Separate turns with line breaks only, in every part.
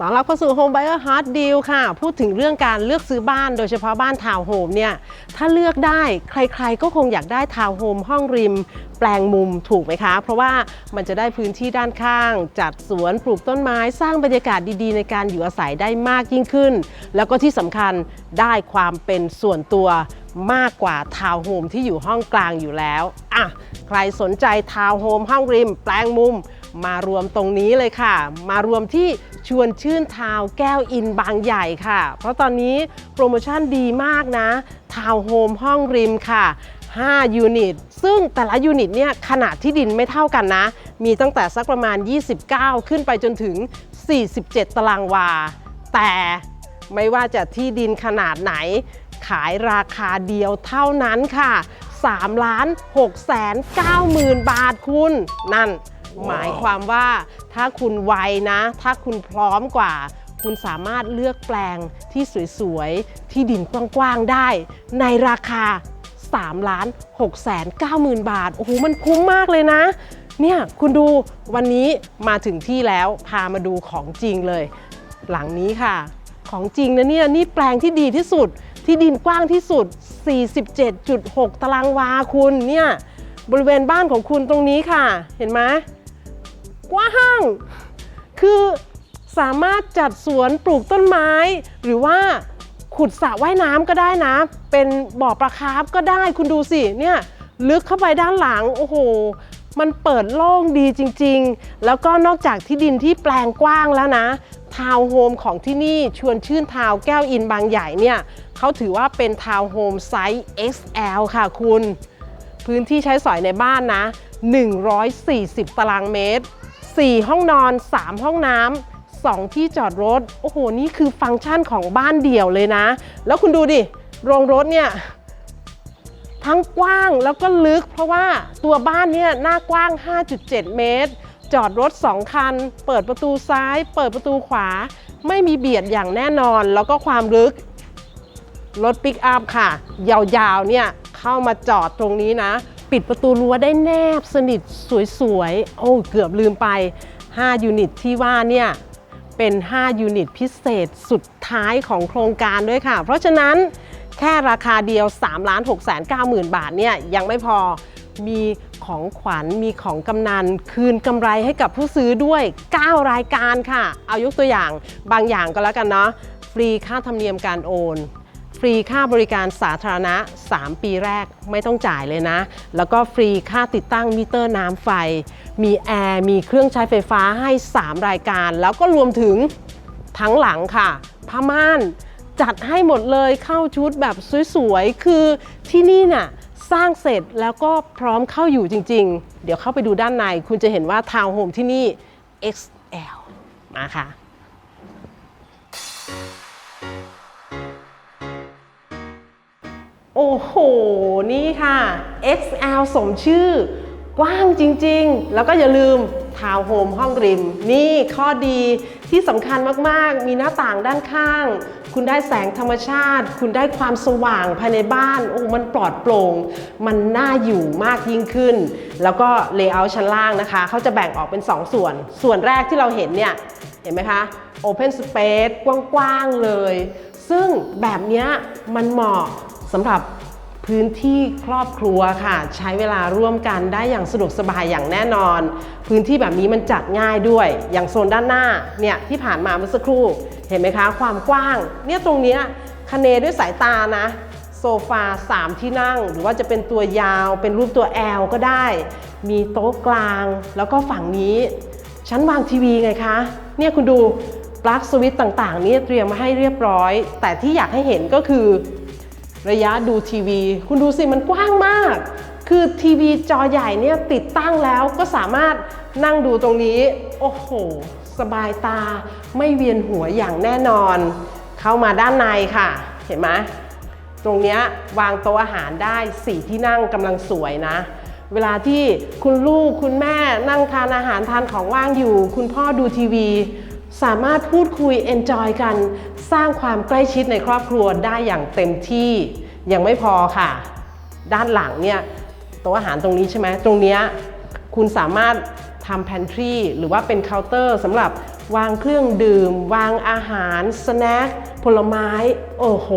ต้อนรับเข้าสู่ Home Buyer Hard Deal ค่ะ พูดถึงเรื่องการเลือกซื้อบ้านโดยเฉพาะบ้านทาวน์โฮมเนี่ย ถ้าเลือกได้ใครๆก็คงอยากได้ทาวน์โฮมห้องริม แปลงมุมถูกไหมคะ เพราะว่ามันจะได้พื้นที่ด้านข้าง จัดสวนปลูกต้นไม้สร้างบรรยากาศดีๆ ในการอยู่อาศัยได้มากยิ่งขึ้น แล้วก็ที่สำคัญได้ความเป็นส่วนตัวมากกว่าทาวน์โฮมที่อยู่ห้องกลางอยู่แล้วอะใครสนใจทาวน์โฮมห้องริม แปลงมุม มารวมตรงนี้เลยค่ะ มารวมที่ชวนชื่นทาวน์แก้วอินบางใหญ่ค่ะ เพราะตอนนี้โปรโมชั่นดีมากนะ ทาวน์โฮมห้องริมค่ะ 5 ยูนิต ซึ่งแต่ละยูนิตเนี่ยขนาดที่ดินไม่เท่ากันนะ มีตั้งแต่สักประมาณ 29 ขึ้นไปจนถึง 47 ตารางวา แต่ไม่ว่าจะที่ดินขนาดไหน ขายราคาเดียวเท่านั้นค่ะ3ล้าน6แสน9หมื่นบาทคุณ นั่น หมายความว่าถ้าคุณไวนะ ถ้าคุณพร้อมกว่า คุณสามารถเลือกแปลงที่สวยๆ ที่ดินกว้างๆ ได้ ในราคา3ล้าน6แสน9หมื่นบาท โอ้โห มันคุ้มมากเลยนะ เนี่ยคุณดูวันนี้มาถึงที่แล้วพามาดูของจริงเลย หลังนี้ค่ะ ของจริงนะเนี่ย นี่แปลงที่ดีที่สุด ที่ดินกว้างที่สุด 47.6 ตารางวาคุณเนี่ย บริเวณบ้านของคุณตรงนี้ค่ะ เห็นไหม กว้างคือสามารถจัดสวนปลูกต้นไม้ หรือว่าขุดสระว่ายน้ำก็ได้นะ เป็นบ่อปลาคาร์ฟก็ได้คุณดูสิเนี่ยลึกเข้าไปด้านหลังโอ้โห มันเปิดโล่งดีจริงๆ แล้วก็นอกจากที่ดินที่แปลงกว้างแล้วนะ ทาวน์โฮมของที่นี่ชวนชื่นทาวน์แก้วอินบางใหญ่เนี่ยเขาถือว่าเป็นทาวน์โฮมไซส์ XL ค่ะคุณ พื้นที่ใช้สอยในบ้านนะ 140 ตารางเมตร 4 ห้องนอน 3 ห้องน้ำ2 ที่จอดรถ โอ้โห นี่คือฟังก์ชันของบ้านเดี่ยวเลยนะ แล้วคุณดูดิ โรงรถเนี่ย ทั้งกว้างแล้วก็ลึก เพราะว่าตัวบ้านเนี่ยหน้ากว้าง 5.7 เมตร จอดรถ 2 คัน เปิดประตูซ้าย เปิดประตูขวา ไม่มีเบียดอย่างแน่นอน แล้วก็ความลึก รถปิกอัพค่ะ ยาวๆ เนี่ย เข้ามาจอดตรงนี้นะ ปิดประตูรั้วได้แนบสนิทสวยๆ โอ้เกือบลืมไป 5 ยูนิตที่ว่าเนี่ยเป็น 5 ยูนิตพิเศษสุดท้ายของโครงการด้วยค่ะ เพราะฉะนั้นแค่ราคาเดียว 3 6 9 0 0 0 0 บาทเนี่ยยังไม่พอมีของขวัญมีของกำนัน คืนกำไรให้กับผู้ซื้อด้วย 9 รายการค่ะ เอายกตัวอย่างบางอย่างก็แล้วกันเนาะฟรีค่าธรรมเนียมการโอน ฟรีค่าบริการสาธารณะ 3 ปีแรกไม่ต้องจ่ายเลยนะ แล้วก็ฟรีค่าติดตั้งมิเตอร์น้ำไฟ มีแอร์ มีเครื่องใช้ไฟฟ้าให้ 3 รายการ แล้วก็รวมถึงทั้งหลังค่ะผ้าม่านจัดให้หมดเลยเข้าชุดแบบสวยๆ คือที่นี่น่ะสร้างเสร็จแล้วก็พร้อมเข้าอยู่จริง ๆ เดี๋ยวเข้าไปดูด้านใน คุณจะเห็นว่าทาวน์โฮมที่นี่ XL มาค่ะ โอ้โห นี่ค่ะ XL สมชื่อกว้างจริงๆ แล้วก็อย่าลืมทาวน์โฮมห้องริม นี่ข้อดีที่สำคัญมากๆ มีหน้าต่างด้านข้าง คุณได้แสงธรรมชาติ คุณได้ความสว่างภายในบ้าน โอ้มันปลอดโปร่ง มันน่าอยู่มากยิ่งขึ้น แล้วก็เลเยอร์ชั้นล่างนะคะ เขาจะแบ่งออกเป็น 2 ส่วน ส่วนแรกที่เราเห็นเนี่ย เห็นไหมคะ Open Space กว้างๆเลย ซึ่งแบบนี้มันเหมาะ สำหรับพื้นที่ครอบครัวค่ะ ใช้เวลาร่วมกันได้อย่างสะดวกสบายอย่างแน่นอน พื้นที่แบบนี้มันจัดง่ายด้วย อย่างโซนด้านหน้าเนี่ยที่ผ่านมาเมื่อสักครู่ เห็นไหมคะ ความกว้าง เนี่ยตรงนี้คะเนด้วยสายตานะ โซฟา 3 ที่นั่ง หรือว่าจะเป็นตัวยาวเป็นรูปตัว L ก็ได้ มีโต๊ะกลาง แล้วก็ฝั่งนี้ชั้นวางทีวีไงคะเนี่ยคุณดูปลั๊กสวิตต่างๆนี่เตรียมมาให้เรียบร้อย แต่ที่อยากให้เห็นก็คือ ระยะดูทีวี คุณดูสิมันกว้างมาก คือทีวีจอใหญ่เนี่ยติดตั้งแล้วก็สามารถนั่งดูตรงนี้ โอ้โห สบายตาไม่เวียนหัวอย่างแน่นอน เข้ามาด้านในค่ะ เห็นไหมตรงนี้วางโต๊ะอาหารได้4ที่นั่งกำลังสวยนะ เวลาที่คุณลูกคุณแม่นั่งทานอาหารทานของว่างอยู่ คุณพ่อดูทีวี สามารถพูดคุยเอนจอยกัน สร้างความใกล้ชิดในครอบครัวได้อย่างเต็มที่ยังไม่พอค่ะ ด้านหลังเนี่ยโต๊ะอาหารตรงนี้ใช่ไหมตรงเนี้ยคุณสามารถทำ pantry หรือว่าเป็นเคาน์เตอร์สำหรับวางเครื่องดื่ม วางอาหารสแน็คผลไม้ โอ้โห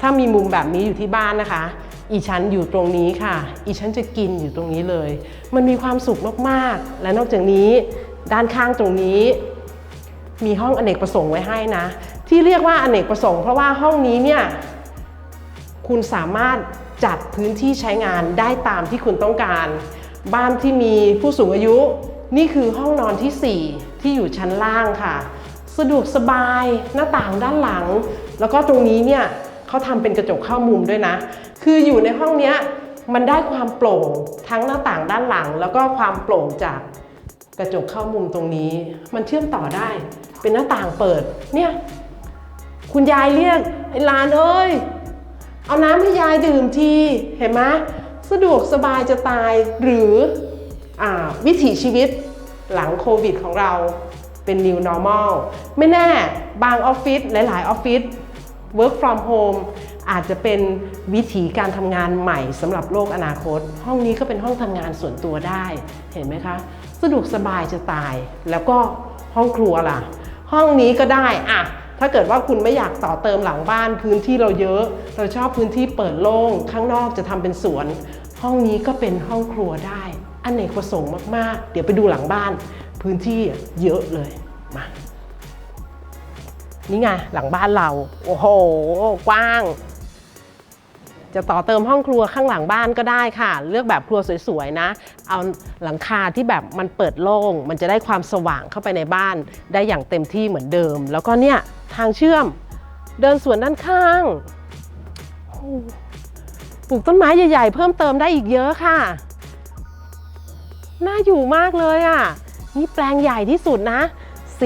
ถ้ามีมุมแบบนี้อยู่ที่บ้านนะคะ อีฉันอยู่ตรงนี้ค่ะ อีฉันจะกินอยู่ตรงนี้เลย มันมีความสุขมากๆ และนอกจากนี้ ด้านข้างตรงนี้ มีห้องอเนกประสงค์ไว้ให้นะ ที่เรียกว่าอเนกประสงค์เพราะว่าห้องนี้เนี่ยคุณสามารถจัดพื้นที่ใช้งานได้ตามที่คุณต้องการ บ้านที่มีผู้สูงอายุ นี่คือห้องนอนที่ 4 ที่อยู่ชั้นล่างค่ะ สะดวกสบายหน้าต่างด้านหลัง แล้วก็ตรงนี้เนี่ยเขาทำเป็นกระจกเข้ามุมด้วยนะ คืออยู่ในห้องเนี้ยมันได้ความโปร่งทั้งหน้าต่างด้านหลัง แล้วก็ความโปร่งจาก กระจกเข้ามุมตรงนี้ มันเชื่อมต่อได้ เป็นหน้าต่างเปิด เนี่ย คุณยายเรียกไอ้ลานเอ้ย เอาน้ำให้ยายดื่มที เห็นไหมสะดวกสบายจะตาย หรืออวิถีชีวิตหลังโควิดของเราเป็น new normal ไม่แน่บางออฟฟิศหลาย ๆ ออฟฟิศ work from home อาจจะเป็นวิถีการทำงานใหม่สำหรับโลกอนาคต ห้องนี้ก็เป็นห้องทำงานส่วนตัวได้ เห็นไหมคะ สะดวกสบายจะตาย แล้วก็ห้องครัวล่ะ ห้องนี้ก็ได้อะถ้าเกิดว่าคุณไม่อยากต่อเติมหลังบ้านพื้นที่เราเยอะ เราชอบพื้นที่เปิดโล่งข้างนอกจะทำเป็นสวน ห้องนี้ก็เป็นห้องครัวได้ อันเนประสงค์มากๆ เดี๋ยวไปดูหลังบ้าน พื้นที่เยอะเลยมานี่ไงหลังบ้านเรา โอ้โห กว้าง จะต่อเติมห้องครัวข้างหลังบ้านก็ได้ค่ะ เลือกแบบครัวสวยๆนะ เอาหลังคาที่แบบมันเปิดโล่ง มันจะได้ความสว่างเข้าไปในบ้าน ได้อย่างเต็มที่เหมือนเดิม แล้วก็เนี่ยทางเชื่อมเดินสวนด้านข้างโอ้ปลูกต้นไม้ใหญ่ๆ เพิ่มเติมได้อีกเยอะค่ะ น่าอยู่มากเลยอะ นี่แปลงใหญ่ที่สุดนะ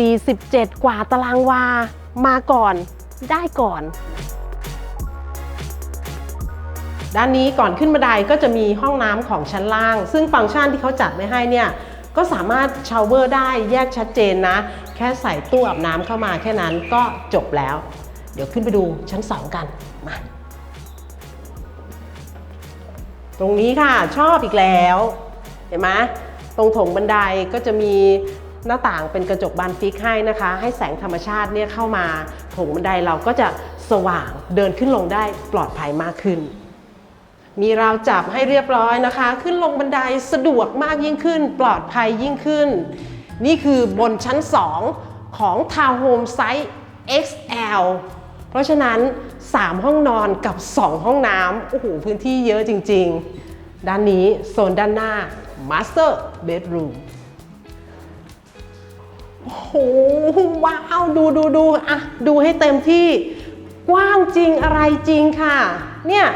47 กว่าตารางวา มาก่อน ได้ก่อน ด้านนี้ก่อนขึ้นบันไดก็จะมีห้องน้ำของชั้นล่าง ซึ่งฟังก์ชันที่เขาจัดไว้ให้เนี่ยก็สามารถชาวเวอร์ได้แยกชัดเจนนะ แค่ใส่ตู้อาบน้ำเข้ามาแค่นั้นก็จบแล้ว เดี๋ยวขึ้นไปดูชั้น 2 กันมาตรงนี้ค่ะชอบอีกแล้ว เห็นไหมตรงโถงบันไดก็จะมีหน้าต่างเป็นกระจกบานฟิกให้นะคะ ให้แสงธรรมชาติเนี่ยเข้ามาโถงบันไดเราก็จะสว่างเดินขึ้นลงได้ปลอดภัยมากขึ้น มีราวจับให้เรียบร้อยนะคะ ขึ้นลงบันไดสะดวกมากยิ่งขึ้น ปลอดภัยยิ่งขึ้น นี่คือบนชั้น 2 ของทาวน์โฮมไซส์ XL เพราะฉะนั้น 3 ห้องนอนกับ 2 ห้องน้ำโอ้โหพื้นที่เยอะจริง ๆ ด้านนี้โซนด้านหน้า Master Bedroom โอ้โหว้าวดูดูดูอะดูให้เต็มที่กว้างจริงอะไรจริงค่ะ เนี่ย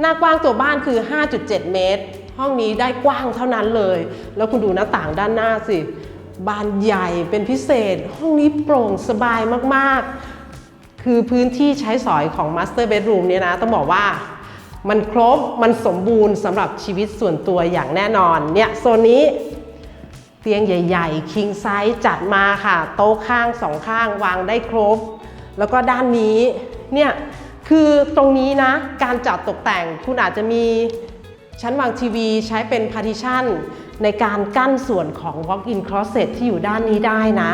หน้ากว้างตัวบ้านคือ 5.7 เมตร ห้องนี้ได้กว้างเท่านั้นเลย แล้วคุณดูหน้าต่างด้านหน้าสิ บานใหญ่เป็นพิเศษ ห้องนี้โปร่งสบายมากๆ คือพื้นที่ใช้สอยของ Master Bedroom เนี่ยนะ ต้องบอกว่ามันครบ มันสมบูรณ์สำหรับชีวิตส่วนตัวอย่างแน่นอน เนี่ยโซนนี้เตียงใหญ่ ๆ คิงไซส์จัดมาค่ะ โต๊ะข้างสองข้างวางได้ครบ แล้วก็ด้านนี้เนี่ย คือตรงนี้นะการจัดตกแต่งคุณอาจจะมีชั้นวางทีวีใช้เป็น partition ในการกั้นส่วนของ walk-in closet ที่อยู่ด้านนี้ได้นะ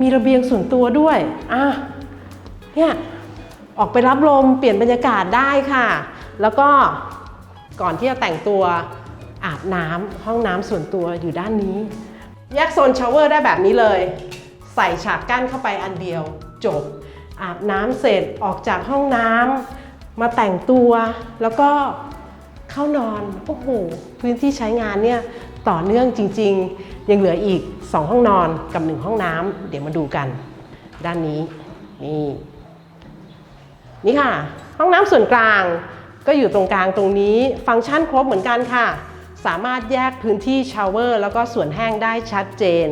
มีระเบียงส่วนตัวด้วยอะเนี่ยออกไปรับลมเปลี่ยนบรรยากาศได้ค่ะ แล้วก็ก่อนที่จะแต่งตัวอาบน้ำห้องน้ำส่วนตัวอยู่ด้านนี้ แยกโซนชาวเวอร์ได้แบบนี้เลย ใส่ฉากกั้นเข้าไปอันเดียวจบ อาบน้ำเสร็จออกจากห้องน้ำมาแต่งตัวแล้วก็เข้านอน โอ้โห พื้นที่ใช้งานเนี่ยต่อเนื่องจริง ๆ ยังเหลืออีก 2 ห้องนอนกับ 1 ห้องน้ำเดี๋ยวมาดูกัน ด้านนี้นี่นี่ค่ะ ห้องน้ำส่วนกลางก็อยู่ตรงกลางตรงนี้ฟังก์ชันครบเหมือนกันค่ะ สามารถแยกพื้นที่ชาวเวอร์ แล้วก็ส่วนแห้งได้ชัดเจน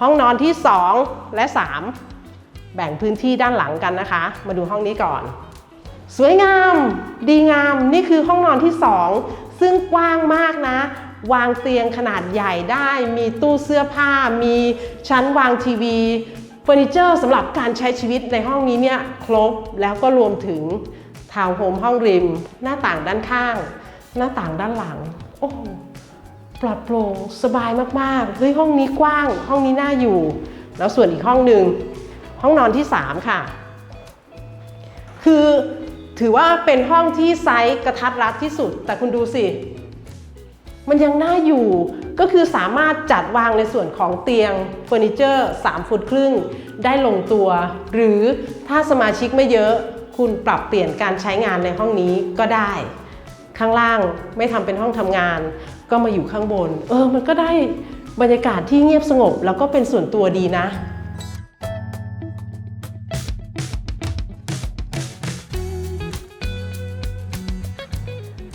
ห้องนอนที่ 2 และ 3 แบ่งพื้นที่ด้านหลังกันนะคะ มาดูห้องนี้ก่อน สวยงาม ดีงาม นี่คือห้องนอนที่ 2 ซึ่งกว้างมากนะ วางเตียงขนาดใหญ่ได้ มีตู้เสื้อผ้า มีชั้นวางทีวีเฟอร์นิเจอร์สำหรับการใช้ชีวิตในห้องนี้เนี่ยครบแล้วก็รวมถึงทาวน์โฮมห้องริม หน้าต่างด้านข้าง หน้าต่างด้านหลัง โอ้ปลอดโปร่งสบายมากๆเฮ้ยห้องนี้กว้าง ห้องนี้น่าอยู่ แล้วส่วนอีกห้องหนึ่ง ห้องนอนที่ 3 ค่ะ คือถือว่าเป็นห้องที่ไซส์กระทัดรัดที่สุด แต่คุณดูสิ มันยังน่าอยู่ก็คือสามารถจัดวางในส่วนของเตียงเฟอร์นิเจอร์ 3 ฟุตครึ่ง ได้ลงตัว หรือถ้าสมาชิกไม่เยอะ คุณปรับเปลี่ยนการใช้งานในห้องนี้ก็ได้ ข้างล่างไม่ทำเป็นห้องทำงาน ก็มาอยู่ข้างบน เออ มันก็ได้บรรยากาศที่เงียบสงบ แล้วก็เป็นส่วนตัวดีนะ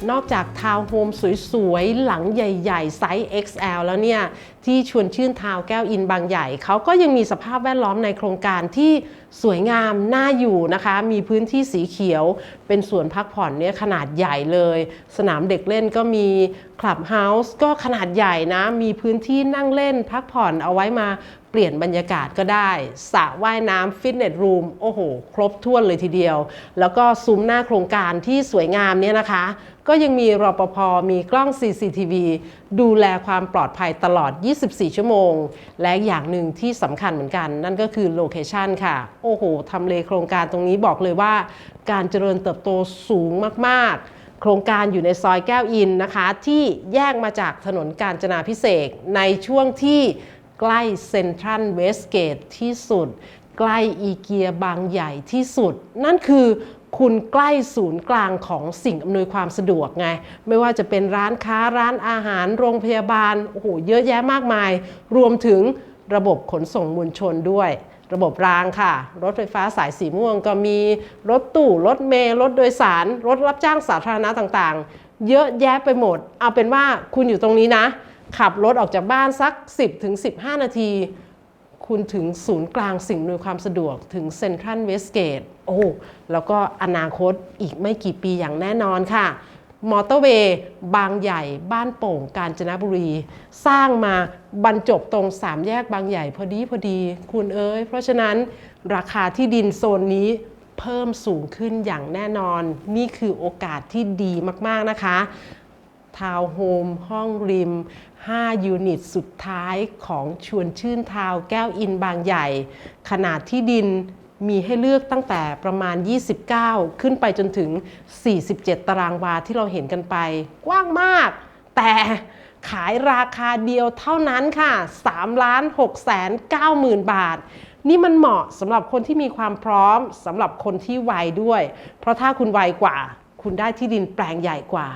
นอกจากทาวน์โฮมสวยๆ หลังใหญ่ๆ ไซส์ XL แล้วเนี่ย ที่ชวนชื่นทาวน์แก้วอินบางใหญ่ เขาก็ยังมีสภาพแวดล้อมในโครงการที่สวยงามน่าอยู่นะคะ มีพื้นที่สีเขียว เป็นสวนพักผ่อนเนี่ยขนาดใหญ่เลย สนามเด็กเล่นก็มีคลับเฮาส์ก็ขนาดใหญ่นะ มีพื้นที่นั่งเล่นพักผ่อนเอาไว้มา เปลี่ยนบรรยากาศก็ได้สระว่ายน้ำฟิตเนสรูมโอ้โห ครบถ้วนเลยทีเดียว แล้วก็ซุ้มหน้าโครงการที่สวยงามเนี่ยนะคะ ก็ยังมีรปภมีกล้อง CCTV ดูแลความปลอดภัยตลอด 24 ชั่วโมง และอย่างหนึ่งที่สำคัญเหมือนกัน นั่นก็คือโลเคชันค่ะ โอ้โหทำเลโครงการตรงนี้บอกเลยว่า การเจริญเติบโตสูงมากๆโครงการอยู่ในซอยแก้วอินนะคะ ที่แยกมาจากถนนกาญจนาพิเศษในช่วงที่ ใกล้เซ็นทรัลเวสเกตที่สุด ใกล้อีเกียบางใหญ่ที่สุด นั่นคือคุณใกล้ศูนย์กลางของสิ่งอำนวยความสะดวกไง ไม่ว่าจะเป็นร้านค้าร้านอาหารโรงพยาบาลโอ้โหเยอะแยะมากมาย รวมถึงระบบขนส่งมวลชนด้วย ระบบรางค่ะ รถไฟฟ้าสายสีม่วงก็มีรถตู้ รถเมล์รถโดยสาร รถรับจ้างสาธารณะต่างๆ เยอะแยะไปหมด เอาเป็นว่าคุณอยู่ตรงนี้นะ ขับรถออกจากบ้านสัก 10-15นาที คุณถึงศูนย์กลางสิ่งอำนวยความสะดวกถึงเซ็นทรัลเวสเกตโอ้แล้วก็อนาคตอีกไม่กี่ปีอย่างแน่นอนค่ะ มอเตอร์เวย์ บางใหญ่บ้านโป่งกาญจนบุรี สร้างมาบรรจบตรงสามแยกบางใหญ่พอดีพอดี คุณเอ้ย เพราะฉะนั้นราคาที่ดินโซนนี้เพิ่มสูงขึ้นอย่างแน่นอน นี่คือโอกาสที่ดีมาก ๆ นะคะ ทาวน์โฮมห้องริม 5 ยูนิตสุดท้ายของชวนชื่นทาวน์แก้วอินบางใหญ่ ขนาดที่ดินมีให้เลือกตั้งแต่ประมาณ 29 ขึ้นไปจนถึง 47 ตารางวาที่เราเห็นกันไป กว้างมาก แต่ขายราคาเดียวเท่านั้นค่ะ3ล้าน6แสน9หมื่นบาท นี่มันเหมาะสำหรับคนที่มีความพร้อมสำหรับคนที่ไวด้วย เพราะถ้าคุณไวกว่า คุณได้ที่ดินแปลงใหญ่กว่า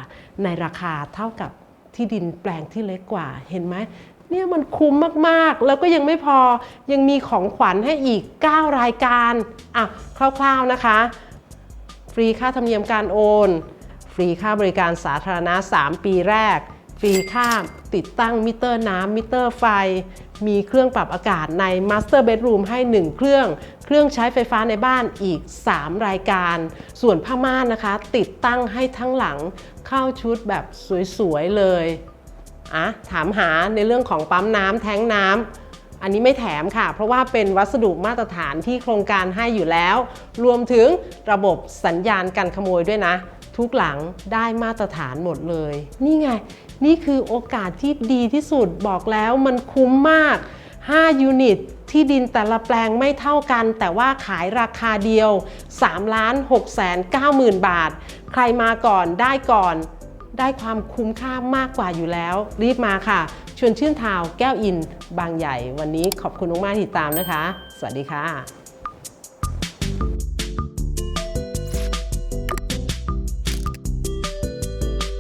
ในราคาเท่ากับที่ดินแปลงที่เล็กกว่าเห็นไหมเนี่ยมันคุ้มมากๆ แล้วก็ยังไม่พอยังมีของขวัญให้อีก 9 รายการอะคร่าวๆนะคะ ฟรีค่าธรรมเนียมการโอน ฟรีค่าบริการสาธารณะ 3 ปีแรก ฟรีค่าติดตั้งมิเตอร์น้ำมิเตอร์ไฟ มีเครื่องปรับอากาศใน Master Bedroom ให้ 1 เครื่อง เครื่องใช้ไฟฟ้าในบ้านอีก 3 รายการ ส่วนผ้าม่านนะคะ ติดตั้งให้ทั้งหลังเข้าชุดแบบสวยๆเลยอะถามหาในเรื่องของปั๊มน้ำแท้งน้ำอันนี้ไม่แถมค่ะ เพราะว่าเป็นวัสดุมาตรฐานที่โครงการให้อยู่แล้ว รวมถึงระบบสัญญาณกันขโมยด้วยนะ ทุกหลังได้มาตรฐานหมดเลย นี่ไง นี่คือโอกาสที่ดีที่สุดบอกแล้วมันคุ้มมาก 5 ยูนิตที่ดินแต่ละแปลงไม่เท่ากัน แต่ว่าขายราคาเดียว3ล้าน6แสน9หมื่นบาท ใครมาก่อนได้ก่อน ได้ความคุ้มค่ามากกว่าอยู่แล้ว รีบมาค่ะ ชวนชื่นทาวแก้วอิน บางใหญ่ วันนี้ขอบคุณมากที่ติดตามนะคะ สวัสดีค่ะ